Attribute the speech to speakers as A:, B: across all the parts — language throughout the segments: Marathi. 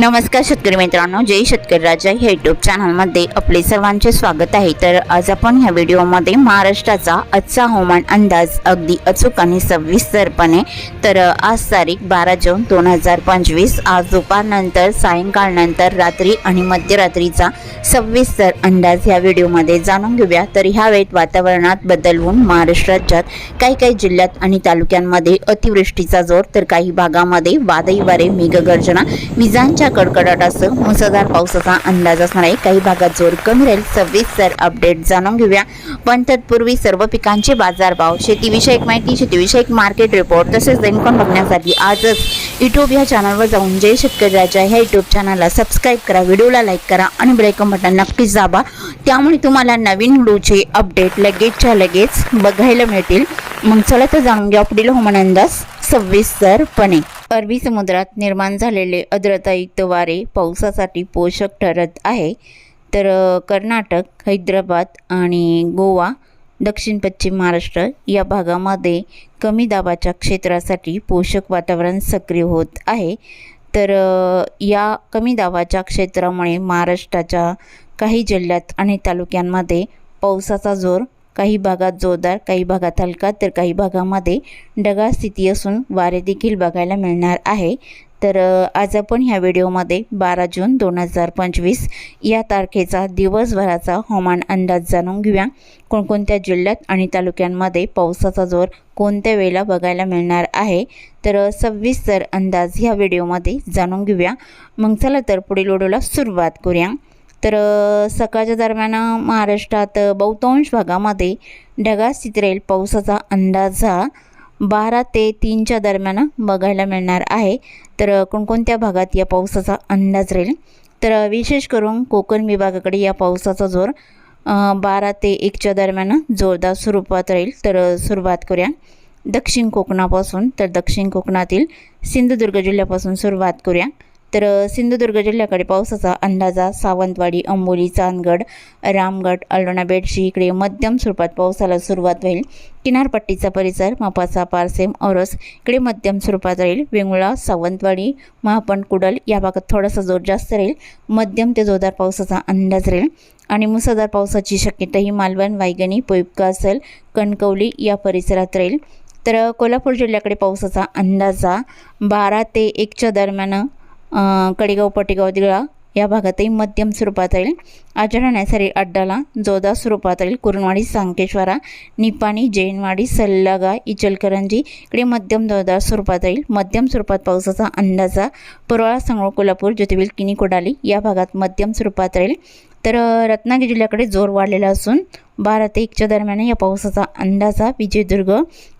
A: नमस्कार शेतकरी मित्रांनो जय शेतकरी राजा ह्या यूट्यूब चॅनलमध्ये आपले सर्वांचे स्वागत आहे. तर आज आपण ह्या व्हिडिओमध्ये महाराष्ट्राचा आजचा हवामान अंदाज अगदी अचूक आणि सविस्तरपणे तर आज तारीख बारा जून दोन हजार पंचवीस आज दुपारनंतर सायंकाळनंतर रात्री आणि मध्यरात्रीचा सविस्तर अंदाज ह्या व्हिडिओमध्ये जाणून घेऊया. तर ह्या वेळेत वातावरणात बदल होऊन महाराष्ट्र राज्यात काही काही जिल्ह्यात आणि तालुक्यांमध्ये अतिवृष्टीचा जोर तर काही भागामध्ये वादळी वारे मेघगर्जना विजांच्या कडकडाटासह मुसळधार पावसाचा अंदाज असणार आहे. काही भागात जोर कमी राहील. सविस्तर अपडेट जाणून घेऊया. पण तत्पूर्वी सर्व पिकांचे बाजारभाव शेतीविषयक माहिती शेतीविषयक मार्केट रिपोर्ट तसेच दैनकोन बघण्यासाठी आजच यूट्यूब या चॅनलवर जाऊन जय शेतकरी राजा ह्या यूट्यूब चॅनलला सबस्क्राईब करा व्हिडिओला लाईक करा आणि ब्रेकम बटन नक्कीच दाबा. त्यामुळे तुम्हाला नवीन व्हिडिओचे अपडेट लगेचच्या लगेच बघायला मिळतील. मग चला तर जाणून घ्या. पुढील हवामान अंदाज सविस्तरपणे. अरबी समुद्रात निर्माण झालेले आर्द्रतायुक्त वारे पावसासाठी पोषक ठरत आहे. तर कर्नाटक हैदराबाद आणि गोवा दक्षिण पश्चिम महाराष्ट्र या भागामध्ये कमी दाबाच्या क्षेत्रासाठी पोषक वातावरण सक्रिय होत आहे. तर या कमी दाबाच्या क्षेत्रामुळे महाराष्ट्राच्या काही जिल्ह्यात आणि तालुक्यांमध्ये पावसाचा जोर काही भागात जोरदार काही भागात हलका तर काही भागामध्ये ढगाळ स्थिती असून वारे देखील बघायला मिळणार आहे. तर आज आपण ह्या व्हिडिओमध्ये बारा जून दोन हजार पंचवीस या तारखेचा दिवसभराचा हवामान अंदाज जाणून घेऊया. कोणकोणत्या जिल्ह्यात आणि तालुक्यांमध्ये पावसाचा जोर कोणत्या वेळेला बघायला मिळणार आहे? तर सव्वीस सविस्तर अंदाज ह्या व्हिडिओमध्ये जाणून घेऊया. मग चला तर पुढील व्हिडिओला सुरुवात करूया. तर सकाळच्या दरम्यान महाराष्ट्रात बहुतांश भागामध्ये ढगाळ स्थिती राहील पावसाचा अंदाज हा बारा ते तीनच्या दरम्यान बघायला मिळणार आहे. तर कोणकोणत्या भागात या पावसाचा अंदाज राहील? तर विशेष करून कोकण विभागाकडे या पावसाचा जोर बारा ते एकच्या दरम्यान जोरदार स्वरूपात राहील. तर सुरुवात करूया. दक्षिण कोकणापासून तर दक्षिण कोकणातील सिंधुदुर्ग जिल्ह्यापासून सुरुवात करूया. तर सिंधुदुर्ग जिल्ह्याकडे पावसाचा अंदाजा सावंतवाडी अंबोली चांदगड रामगड अल्डोना बेडशी इकडे मध्यम स्वरूपात पावसाला सुरुवात होईल. किनारपट्टीचा परिसर मापाचा पारसेम औरस इकडे मध्यम स्वरूपात राहील. वेंगुळा सावंतवाडी महापण कुडल या भागात थोडासा जोर जास्त राहील. मध्यम ते जोरदार पावसाचा अंदाज राहील. आणि मुसळधार पावसाची शक्यता ही मालवण वायगणी पोईपका असेल कणकवली या परिसरात राहील. तर कोल्हापूर जिल्ह्याकडे पावसाचा अंदाजा बारा ते एकच्या दरम्यान कडेगाव पटेगाव दिळा या भागातही मध्यम स्वरूपात राहील. आजरण्यासाठी अड्डाला जोदा स्वरूपात राहील. कुरणवाडी सांकेश्वरा निपाणी जैनवाडी सल्लागा इचलकरंजी इकडे मध्यम जोरदार स्वरूपात राहील. मध्यम स्वरूपात पावसाचा अंदाजा परवाळा सांगोळ कोल्हापूर ज्योतिबिल किनी कोडाली या भागात मध्यम स्वरूपात राहील. तर रत्नागिरी जिल्ह्याकडे जोर वाढलेला असून बारा ते एकच्या दरम्यान या पावसाचा अंदाजा विजयदुर्ग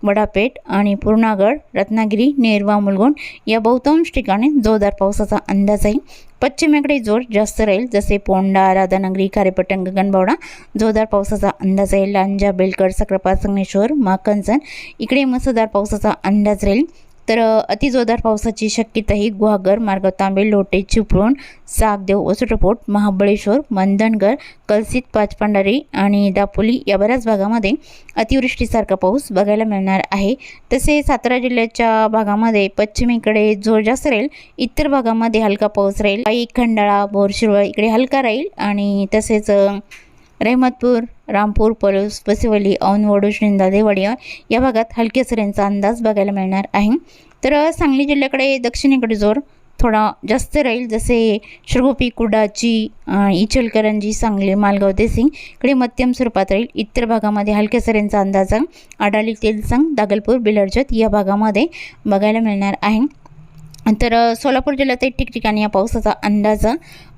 A: वडापेठ आणि पूर्णागड रत्नागिरी नेरवा मुलगुण या बहुतांश ठिकाणी जोरदार पावसाचा अंदाज आहे. पश्चिमेकडे जोर जास्त राहील जसे पोंडा राधानगरी खारेपट्टण गगनबावडा जोरदार पावसाचा अंदाज आहे. लांजा बेलकर सक्रपा संगमेश्वर माकंचन इकडे मुसळधार पावसाचा अंदाज राहील. तर अतिजोरदार पावसाची शक्यताही गुहागर मार्ग तांबे लोटे चिपळूण सागदेव वसुटपोट महाबळेश्वर मंदनगर कलसित पाचपांडारी आणि दापोली या बऱ्याच भागामध्ये अतिवृष्टीसारखा पाऊस बघायला मिळणार आहे. तसे सातारा जिल्ह्याच्या भागामध्ये पश्चिमेकडे जोर जास्त राहील इतर भागामध्ये हलका पाऊस राहील. काही खंडाळा बोरशिरवळ इकडे हलका राहील आणि तसेच अ, रहमतपूर रामपूर पलूस पसिवली औनवडू श्रिंदा देवाडिया या भागात हलक्या सरींचा अंदाज बघायला मिळणार आहे. तर सांगली जिल्ह्याकडे दक्षिणेकडे जोर थोडा जास्त राहील जसे शिरगोपी कुडाची इचलकरंजी सांगली मालगाव देसिंग इकडे मध्यम स्वरूपात राहील. इतर भागामध्ये हलक्या सरींचा अंदाज आडाली तेलसंग दागलपूर बिलर्जत या भागामध्ये बघायला मिळणार आहे. तर सोलापूर जिल्ह्यात ठिकठिकाणी या पावसाचा अंदाज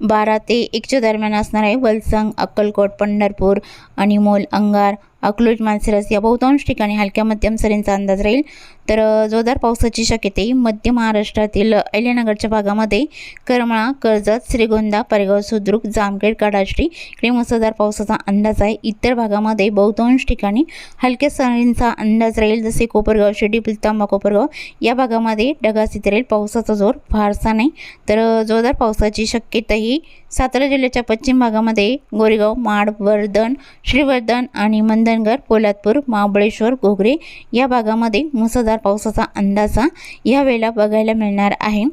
A: बारा ते एकच्या दरम्यान असणार आहे. वलसंग अक्कलकोट पंढरपूर आणि मोल अंगार अकलूज मानसिरस या बहुतांश ठिकाणी हलक्या मध्यम सरींचा अंदाज राहील. तर जोरदार पावसाची शक्यता मध्य महाराष्ट्रातील अहिल्यानगरच्या भागामध्ये करमळा कर्जत श्रीगोंदा परगाव सुद्रुक जामखेड काडाश्री इकडे मुसळधार पावसाचा अंदाज आहे. इतर भागामध्ये बहुतांश ठिकाणी हलक्या सरींचा अंदाज राहील जसे कोपरगाव शिर्डी पिलतांबा कोपरगाव. या भागामध्ये ढगाळ राहील. पावसाचा जोर फारसा नाही. तर जोरदार पावसाची शक्यताही सातारा जिल्ह्याच्या पश्चिम भागामध्ये गोरेगाव माड वर्धन श्रीवर्धन आणि मंदनगर पोलादपूर महाबळेश्वर घोगरे या भागामध्ये मुसळधार पावसाचा अंदाजा यावेळेला बघायला मिळणार आहे.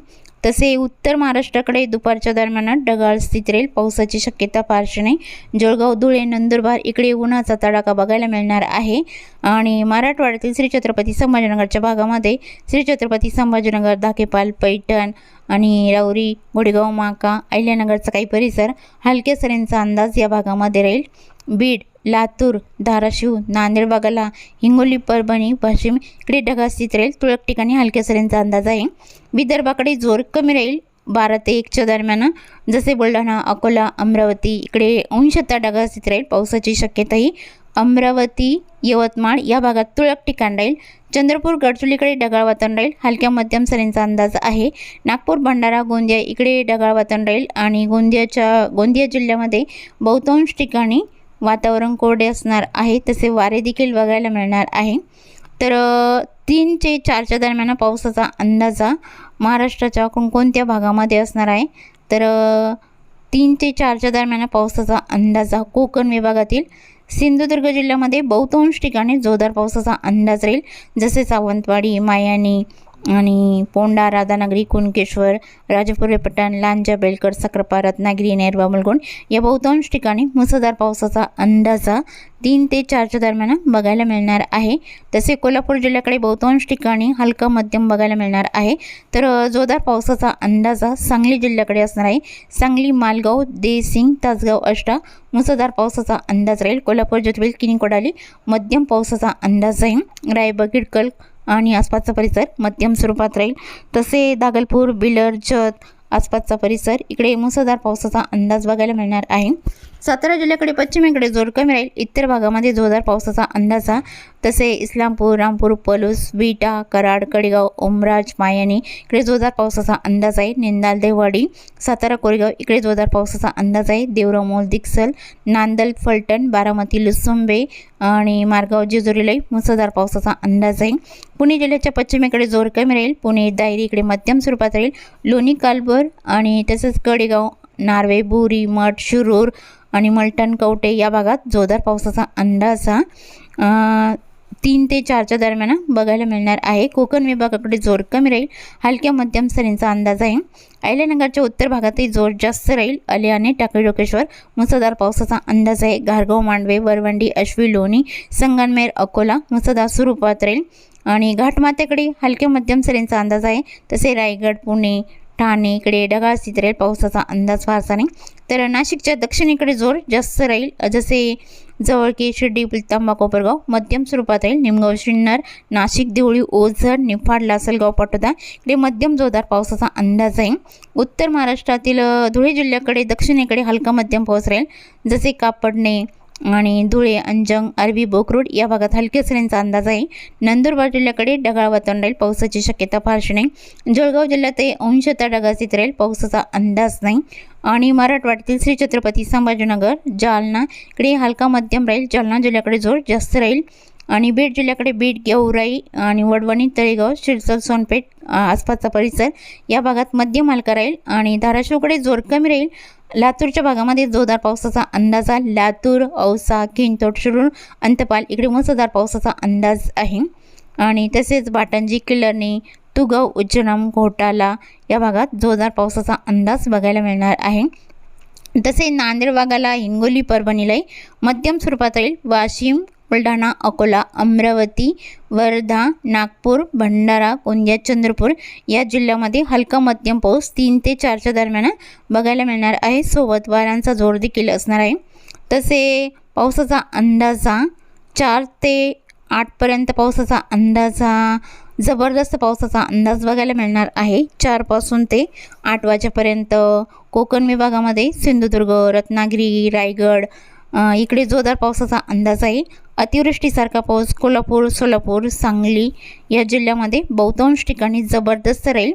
A: तसे उत्तर महाराष्ट्राकडे दुपारच्या दरम्यान ढगाळ स्थित राहील. पावसाची शक्यता फारशी नाही. जळगाव धुळे नंदुरबार इकडे उन्हाचा तडाखा बघायला मिळणार आहे. आणि मराठवाड्यातील श्री छत्रपती संभाजीनगरच्या भागामध्ये श्री छत्रपती संभाजीनगर दाखेपाल पैठण आणि राऊरी गोडेगाव माका अहिल्यानगरचा काही परिसर हलक्या सरींचा अंदाज या भागामध्ये राहील. बीड लातूर धाराशिव नांदेड भागाला हिंगोली परभणी पश्चिम इकडे ढगाळ स्थित राहील तुरळक ठिकाणी हलक्या सरींचा अंदाज आहे. विदर्भाकडे जोर कमी राहील. बारा ते एकच्या दरम्यान जसे बुलढाणा अकोला अमरावती इकडे अंशता ढगाळ स्थित राहील पावसाची शक्यताही अमरावती यवतमाळ या भागात तुरळक ठिकाण राहील. चंद्रपूर गडचुलीकडे ढगाळ वातावरण राहील. हलक्या मध्यम सरींचा अंदाज आहे. नागपूर भंडारा गोंदिया इकडे ढगाळ वातावरण राहील. आणि गोंदियाच्या गोंदिया जिल्ह्यामध्ये बहुतांश ठिकाणी वातावरण कोरडे असणार आहे तसे वारे देखील बघायला मिळणार आहे. तर तीन ते चारच्या दरम्यान पावसाचा अंदाजा महाराष्ट्राच्या कोणकोणत्या भागामध्ये असणार आहे? तर तीन ते चारच्या दरम्यान पावसाचा अंदाजा कोकण विभागातील सिंधुदुर्ग जिल्ह्यामध्ये बहुतांश ठिकाणी जोरदार पावसाचा अंदाज राहील. जसे सावंतवाडी मायानी आणि पोंडा राधानगरी कुणकेश्वर राजपुरे पठाण लांजा बेलकर सक्रपा रत्नागिरी नेरवा मुलगुण या बहुतांश ठिकाणी मुसळधार पावसाचा अंदाजा तीन ते चारच्या दरम्यान बघायला मिळणार आहे. तसे कोल्हापूर जिल्ह्याकडे बहुतांश ठिकाणी हलका मध्यम बघायला मिळणार आहे. तर जोरदार पावसाचा अंदाजा सांगली जिल्ह्याकडे असणार आहे. सांगली मालगाव देसिंग तासगाव अष्टा मुसळधार पावसाचा अंदाज राहील. कोल्हापूर ज्योतिबेल किनी कोडाली मध्यम पावसाचा अंदाज आहे. रायबगिडकल आणि आसपासचा परिसर मध्यम स्वरूपात राहील. तसे दागलपूर बिलर जत आसपासचा परिसर. इकडे मुसळधार पावसाचा अंदाज बघायला मिळणार आहे. सातारा जिल्ह्याकडे पश्चिमेकडे जोर कमी राहील. इतर भागामध्ये जोरदार पावसाचा अंदाजा तसे इस्लामपूर रामपूर पलूस विटा कराड कडेगाव ओमराज मायानी इकडे जोरदार पावसाचा अंदाज आहे. निंदाल देवाडी सातारा कोरेगाव इकडे जोरदार पावसाचा अंदाज आहे. देवरामोल दिक्सल नांदल फलटण बारामती लुसुंबे आणि मारगाव जेजुरीलाही मुसळधार पावसाचा अंदाज आहे. पुणे जिल्ह्याच्या पश्चिमेकडे जोर कमी राहील. पुणे दायरी इकडे मध्यम स्वरूपात राहील. लोणी कालभर आणि तसंच कडेगाव नार्वे बोरी मठ शिरूर आणि मलटण कवटे या भागात जोरदार पावसाचा अंदाज हा तीन ते चारच्या दरम्यान बघायला मिळणार आहे. कोकण विभागाकडे जोर कमी राहील हलक्या मध्यम सरींचा अंदाज आहे. अहिल्यानगरच्या उत्तर भागातही जोर जास्त राहील. अलियाने टाकळी डोकेश्वर मुसळधार पावसाचा अंदाज आहे. गारगाव मांडवे वरवंडी अश्वी लोणी संगनमेर अकोला मुसळधार स्वरूपात राहील. आणि घाटमाथ्याकडे हलक्या मध्यम सरींचा अंदाज आहे. तसे रायगड पुणे ठाणे इकडे ढगाळ स्थित राहील पावसाचा अंदाज फारसा नाही. तर नाशिकच्या दक्षिणेकडे जोर जास्त राहील. जसे जवळ की शिर्डी पुलतांबा कोपरगाव मध्यम स्वरूपात राहील. निमगाव शिन्नर नाशिक देवळी ओझर निफाड लासलगाव पाटोदा इकडे मध्यम जोरदार पावसाचा अंदाज आहे. उत्तर महाराष्ट्रातील धुळे जिल्ह्याकडे दक्षिणेकडे हलका मध्यम पाऊस राहील. जसे कापडणे आणि धुळे अंजंग अरबी बोकरूड या भागात हलक्या सरींचा अंदाज आहे. नंदुरबार जिल्ह्याकडे ढगाळ वातावरण राहील पावसाची शक्यता फारशी नाही. जळगाव जिल्ह्यातही अंशतः ढगासित राहील पावसाचा अंदाज नाही. आणि मराठवाड्यातील श्री छत्रपती संभाजीनगर जालना इकडे हलका मध्यम राहील जालना जिल्ह्याकडे जोर जास्त राहील. आणि बीड जिल्ह्याकडे बीड गेवराई आणि वडवणी तळेगाव शिरसल सोनपेठ आसपासचा परिसर या भागात मध्यम हलका राहील. आणि धाराशिवकडे जोर कमी राहील. लातूरच्या भागामध्ये जोरदार पावसाचा अंदाज आहे. लातूर औसा किंतोड शिरूर अंतपाल इकडे मुसळधार पावसाचा अंदाज आहे. आणि तसेच बाटंजी किल्लर्णी तुगाव उज्जनम घोटाला या भागात जोरदार पावसाचा अंदाज बघायला मिळणार आहे. तसे नांदेड भागाला हिंगोली परभणीलाही मध्यम स्वरूपात राहील. वाशिम बुलढाणा अकोला अमरावती वर्धा नागपूर भंडारा गोंदिया चंद्रपूर या जिल्ह्यामध्ये हलका मध्यम पाऊस तीन ते चारच्या दरम्यान बघायला मिळणार आहे. सोबत वाऱ्यांचा जोर देखील असणार आहे. तसे पावसाचा अंदाजा चार ते आठपर्यंत पावसाचा अंदाजा जबरदस्त पावसाचा अंदाज बघायला मिळणार आहे. चारपासून ते आठ वाजेपर्यंत कोकण विभागामध्ये सिंधुदुर्ग रत्नागिरी रायगड इकडे जोरदार पावसाचा अंदाज आहे. अतिवृष्टीसारखा पाऊस कोल्हापूर सोलापूर सांगली या जिल्ह्यामध्ये बहुतांश ठिकाणी जबरदस्त राहील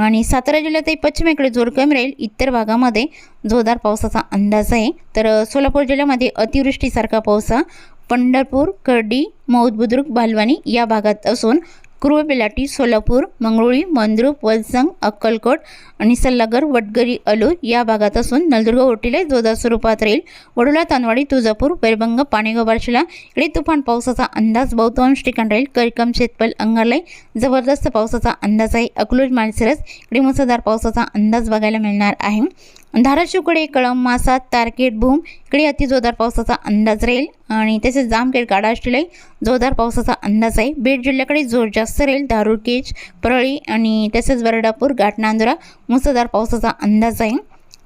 A: आणि सातारा जिल्ह्यातही पश्चिमेकडे जोर कमी राहील. इतर भागामध्ये जोरदार पावसाचा अंदाज आहे. तर सोलापूर जिल्ह्यामध्ये अतिवृष्टीसारखा पाऊस हा पंढरपूर कर्डी मौद बुद्रुक बालवानी या भागात असून कुर्वे बेलाटी सोलापूर मंगरुळी मंद्रुप वलसंग अक्कलकोट आणि सल्लागर वडगरी अलूर या भागात असून नलदुर्ग ओटीला जोरदार स्वरूपात राहील. वडोला तानवाडी तुळजापूर वैरभंग पाणेगाव बार्शीला इकडे तुफान पावसाचा अंदाज बहुतांश ठिकाण राहील. करिकम शेतपल अंगारलाई जबरदस्त पावसाचा अंदाज आहे. अकलूज माळशिरस इकडे मुसळधार पावसाचा अंदाज बघायला मिळणार आहे. धाराशिवकडे कळम मासात तारकेट भूम. इकडे अति जोरदार पावसाचा अंदाज राहील आणि तसेच जामखेड काडा जोरदार पावसाचा अंदाज आहे. बीड जिल्ह्याकडे जोर जास्त राहील. दारूर परळी आणि तसेच वरडापूर घाटनांदुरा मुसळधार पावसाचा अंदाज आहे.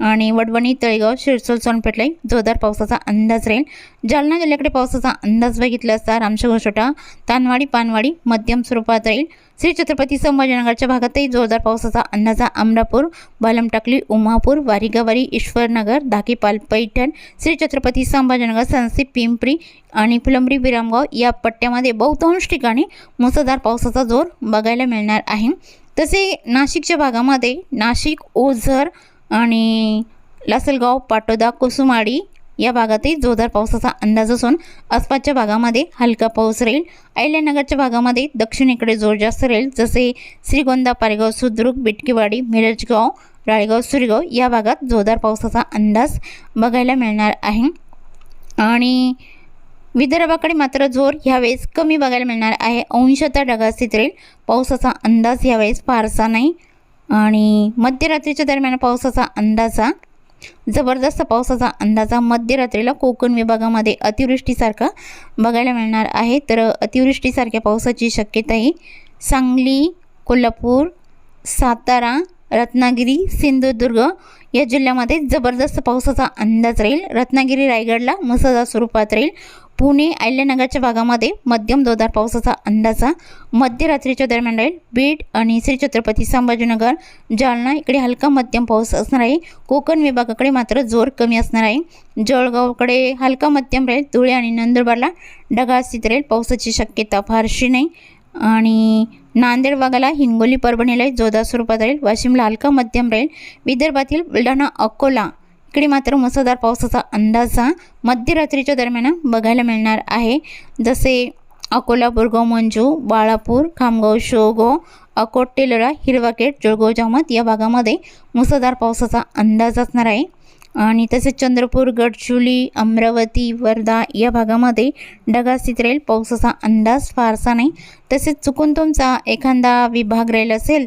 A: आणि वडवणी तळेगाव शिरसोल सोनपेठलाही जोरदार पावसाचा अंदाज राहील. जालना जिल्ह्याकडे पावसाचा अंदाज बघितला असता रामशेख घोषोटा तानवाडी पानवाडी मध्यम स्वरूपात राहील. श्री छत्रपती संभाजीनगरच्या भागातही जोरदार पावसाचा अंदाजा अमरापूर बालमटाकली उमापूर वारीगावारी ईश्वरनगर धाकीपाल पैठण श्री छत्रपती संभाजीनगर सनसी पिंपरी आणि फुलंबरी विरामगाव या पट्ट्यामध्ये बहुतांश ठिकाणी मुसळधार पावसाचा जोर बघायला मिळणार आहे. तसे नाशिकच्या भागामध्ये नाशिक ओझर आणि लासलगाव पाटोदा कुसुमाडी या भागातही जोरदार पावसाचा अंदाज असून आसपासच्या भागामध्ये हलका पाऊस राहील. अहिल्यानगरच्या भागामध्ये दक्षिणेकडे जोर जास्त राहील जसे श्रीगोंदा पारेगाव सुद्रुक बिटकीवाडी मिरजगाव राळेगाव सुरेगाव या भागात जोरदार पावसाचा अंदाज बघायला मिळणार आहे. आणि विदर्भाकडे मात्र जोर ह्यावेळेस कमी बघायला मिळणार आहे. अंशतः ढगास्थित राहील. पावसाचा अंदाज ह्यावेळेस फारसा नाही. आणि मध्यरात्रीच्या दरम्यान पावसाचा अंदाज हा जबरदस्त पावसाचा अंदाजा मध्यरात्रीला कोकण विभागामध्ये अतिवृष्टीसारखा बघायला मिळणार आहे. तर अतिवृष्टीसारख्या पावसाची शक्यताही सांगली कोल्हापूर सातारा रत्नागिरी सिंधुदुर्ग या जिल्ह्यामध्ये जबरदस्त पावसाचा अंदाज राहील. रत्नागिरी रायगडला मुसळधार स्वरूपात राहील. पुणे अहिल्यानगरच्या भागामध्ये मध्यम जोरदार पावसाचा अंदाजा मध्यरात्रीच्या दरम्यान राहील बीड आणि श्री छत्रपती संभाजीनगर. जालना इकडे हलका मध्यम पाऊस असणार आहे. कोकण विभागाकडे मात्र जोर कमी असणार आहे. जळगावकडे हलका मध्यम राहील धुळे आणि नंदुरबारला ढगाळ स्थित राहील. पावसाची शक्यता फारशी नाही. आणि नांदेड भागाला हिंगोली परभणीला जोरदार स्वरूपात राहील. वाशिमला हलका मध्यम राहील. विदर्भातील बुलढाणा अकोला इकडे मात्र मुसळधार पावसाचा अंदाज हा मध्यरात्रीच्या दरम्यान बघायला मिळणार आहे. जसे अकोला बुरगाव मंजू बाळापूर खामगाव शोगाव अकोट टेलोरा हिरवाकेट जळगाव जामत या भागामध्ये मुसळधार पावसाचा अंदाज असणार आहे. आणि तसेच चंद्रपूर गडचुली अमरावती वर्धा या भागामध्ये ढगास्थित राहील. पावसाचा अंदाज फारसा नाही. तसेच चुकून तुमचा एखादा विभाग राहील असेल